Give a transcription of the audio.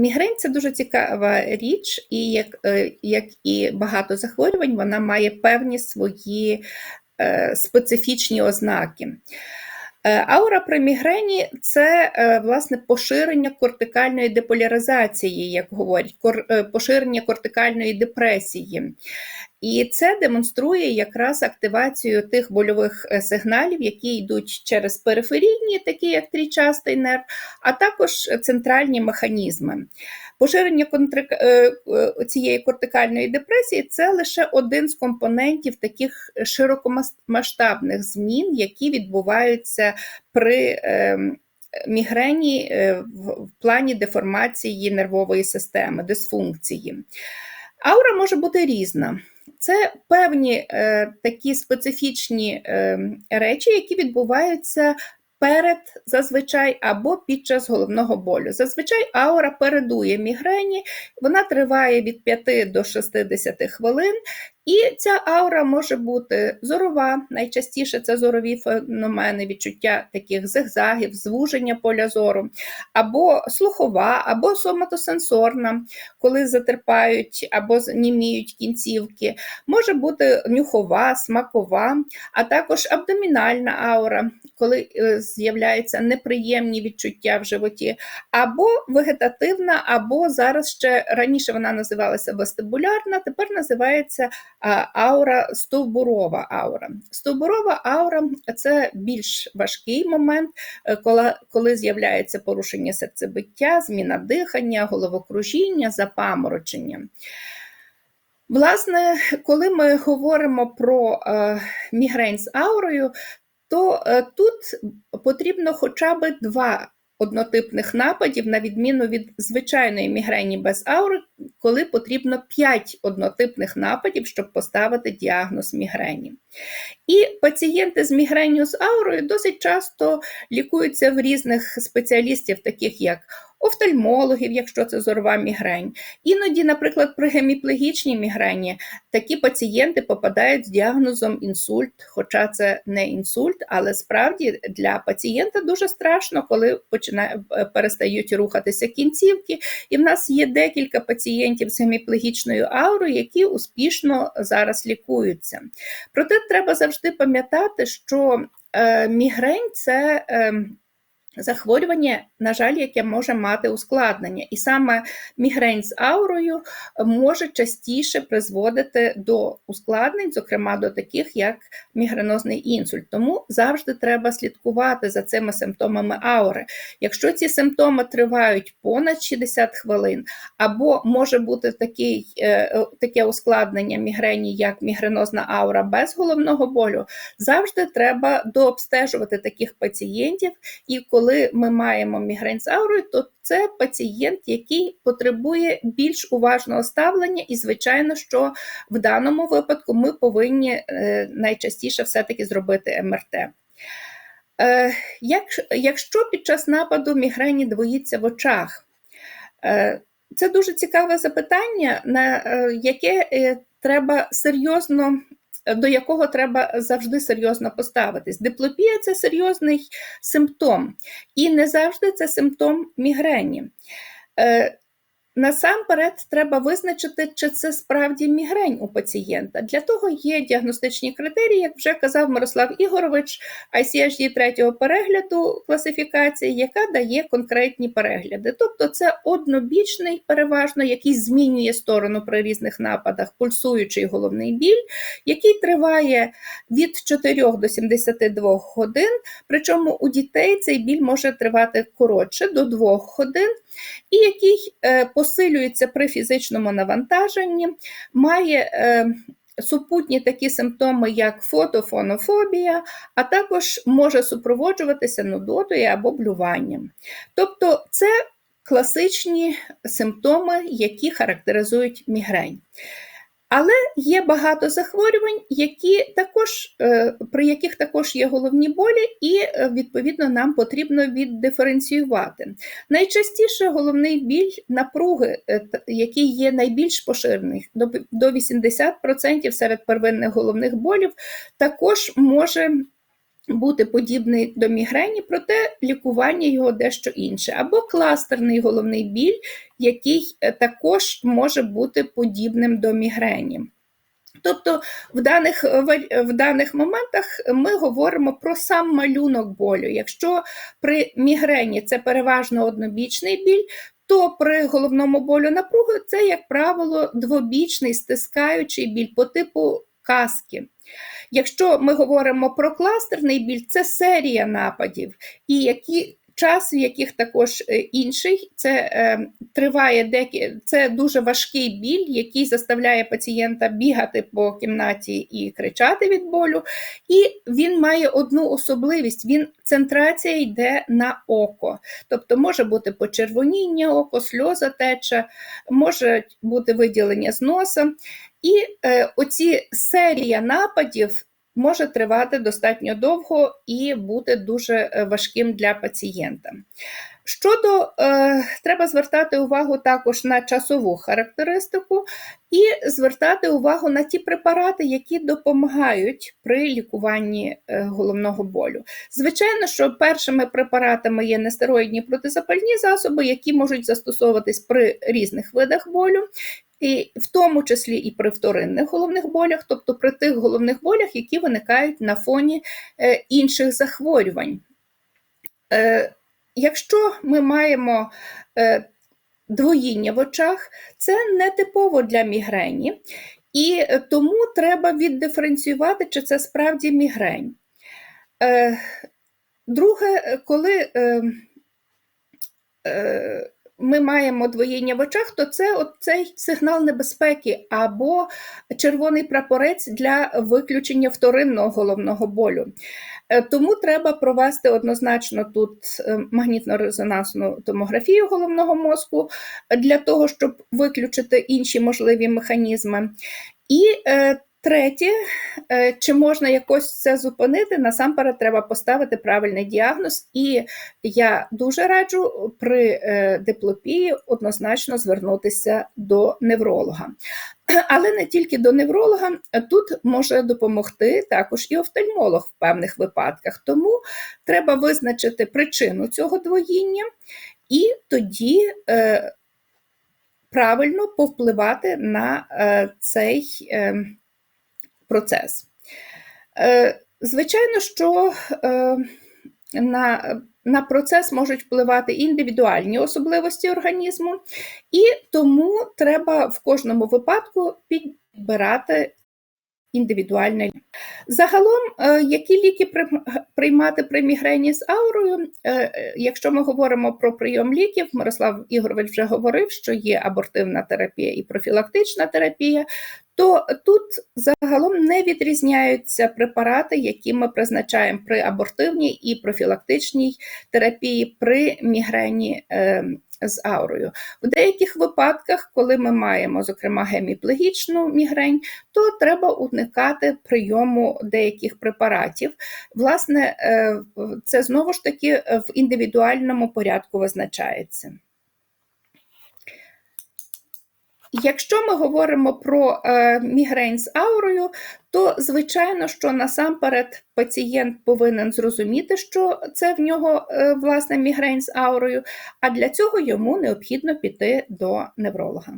Мігрень це дуже цікава річ, і як е, як і багато захворювань, вона має певні свої е, специфічні ознаки. Е, аура при мігрені це власне поширення кортикальної деполяризації, як говорять, поширення кортикальної депресії. І це демонструє якраз активацію тих больових е, сигналів, які йдуть через периферійні, такі як трічастий нерв, а також центральні механізми. Поширення контрик... Е, е, цієї кортикальної депресії це лише один з компонентів таких широкомасштабних змін, які відбуваються при мігрені в плані деформації нервової системи, дисфункції. Аура може бути різна. Це певні е, такі специфічні е, речі, які відбуваються перед зазвичай або під час головного болю. Зазвичай аура передує мігрені, вона триває від 5 до 60 хвилин, і ця аура може бути зорова, найчастіше це зорові феномени, відчуття таких зигзагів, звуження поля зору, або слухова, або соматосенсорна, коли затерпають або зніміють кінцівки, може бути нюхова, смакова, а також абдомінальна аура, коли е, з'являються неприємні відчуття в животі, або вегетативна, або зараз ще раніше вона називалася вестибулярна, тепер називається аура стовбурова аура. Стовбурова аура це більш важкий момент, е, коли, з'являється порушення серцебиття, зміна дихання, головокружіння, запаморочення. Власне, коли ми говоримо про е, мігрень з аурою, то е, тут потрібно хоча б два однотипних нападів, на відміну від звичайної мігрені без аури, коли потрібно 5 однотипних нападів, щоб поставити діагноз мігрені. І пацієнти з мігренію з аурою досить часто лікуються в різних спеціалістів, таких як офтальмологів, якщо це зорова мігрень. Іноді, наприклад, при геміплегічній мігрені такі пацієнти попадають з діагнозом інсульт, хоча це не інсульт, але справді для пацієнта дуже страшно, коли починає, е, перестають рухатися кінцівки. І в нас є декілька пацієнтів з геміплегічною аурою, які успішно зараз лікуються. Проте треба завжди пам'ятати, що е, мігрень це. Захворювання, на жаль, яке може мати ускладнення. І саме мігрень з аурою може частіше призводити до ускладнень, зокрема до таких, як мігренозний інсульт. Тому завжди треба слідкувати за цими симптомами аури. Якщо ці симптоми тривають понад 60 хвилин, або може бути такий, е, таке ускладнення мігрені, як мігренозна аура без головного болю, завжди треба дообстежувати таких пацієнтів. і коли коли ми маємо мігрень з аурою, то це пацієнт, який потребує більш уважного ставлення, і, звичайно, що в даному випадку ми повинні е, найчастіше все-таки зробити МРТ. Е, якщо під час нападу мігрені двоїться в очах, е, це дуже цікаве запитання, на яке треба серйозно до якого треба завжди серйозно поставитись. Диплопія це серйозний симптом, і не завжди це симптом мігрені. Насамперед, треба визначити, чи це справді мігрень у пацієнта. Для того є діагностичні критерії, як вже казав Мирослав Ігорович, ICHD третього перегляду класифікації, яка дає конкретні перегляди. Тобто це однобічний, переважно, який змінює сторону при різних нападах, пульсуючий головний біль, який триває від 4 до 72 годин. Причому у дітей цей біль може тривати коротше до 2 годин, і який е, посилюється при фізичному навантаженні, має е, супутні такі симптоми, як фотофонофобія, а також може супроводжуватися нудотою або блюванням. Тобто це класичні симптоми, які характеризують мігрень. Але є багато захворювань, які також, е, при яких також є головні болі, і, е, відповідно, нам потрібно віддиференціювати. Найчастіше головний біль напруги, е, який є найбільш поширений, до 80% серед первинних головних болів, також може бути подібний до мігрені, проте лікування його дещо інше, або кластерний головний біль, який е, також може бути подібним до мігрені. Тобто в даних в даних моментах ми говоримо про сам малюнок болю. Якщо при мігрені це переважно однобічний біль, то при головному болю напруги це, як правило, двобічний стискаючий біль по типу каски. Якщо ми говоримо про кластерний біль, це серія нападів, і які час, в яких також е, інший, це е, триває декі, це дуже важкий біль, який заставляє пацієнта бігати по кімнаті і кричати від болю. І він має одну особливість: він центрація йде на око. Тобто може бути почервоніння, око, сльоза тече, може бути виділення з носа. І е, оці серія нападів може тривати достатньо довго і бути дуже е, важким для пацієнта. Щодо, е, треба звертати увагу також на часову характеристику і звертати увагу на ті препарати, які допомагають при лікуванні е, головного болю. Звичайно, що першими препаратами є нестероїдні протизапальні засоби, які можуть застосовуватись при різних видах болю і в тому числі і при вторинних головних болях, тобто при тих головних болях, які виникають на фоні е, інших захворювань. Е, якщо ми маємо е, двоїння в очах, це не типово для мігрені, і тому треба віддиференціювати, чи це справді мігрень. Друге, коли ми маємо двоєння в очах, то це цей сигнал небезпеки або червоний прапорець для виключення вторинного головного болю. Е, тому треба провести однозначно тут е, магнітно-резонансну томографію головного мозку для того, щоб виключити інші можливі механізми. І е, Третє, е, чи можна якось це зупинити, насамперед треба поставити правильний діагноз, і я дуже раджу при е, диплопії однозначно звернутися до невролога. Але не тільки до невролога, тут може допомогти також і офтальмолог в певних випадках. Тому треба визначити причину цього двоїння і тоді. Е, правильно повпливати на цей процес. Е, звичайно, що е, на на процес можуть впливати індивідуальні особливості організму, і тому треба в кожному випадку підбирати індивідуальне. Загалом, е, які ліки приймати при мігрені з аурою, якщо ми говоримо про прийом ліків, Мирослав Ігорович вже говорив, що є абортивна терапія і профілактична терапія, то тут загалом не відрізняються препарати, які ми призначаємо при абортивній і профілактичній терапії при мігрені е, з аурою. В деяких випадках, коли ми маємо, зокрема, геміплегічну мігрень, то треба уникати прийому деяких препаратів. Власне, е, це знову ж таки в індивідуальному порядку визначається. Якщо ми говоримо про е, мігрень з аурою, то звичайно, що насамперед пацієнт повинен зрозуміти, що це в нього е, власне мігрень з аурою, а для цього йому необхідно піти до невролога.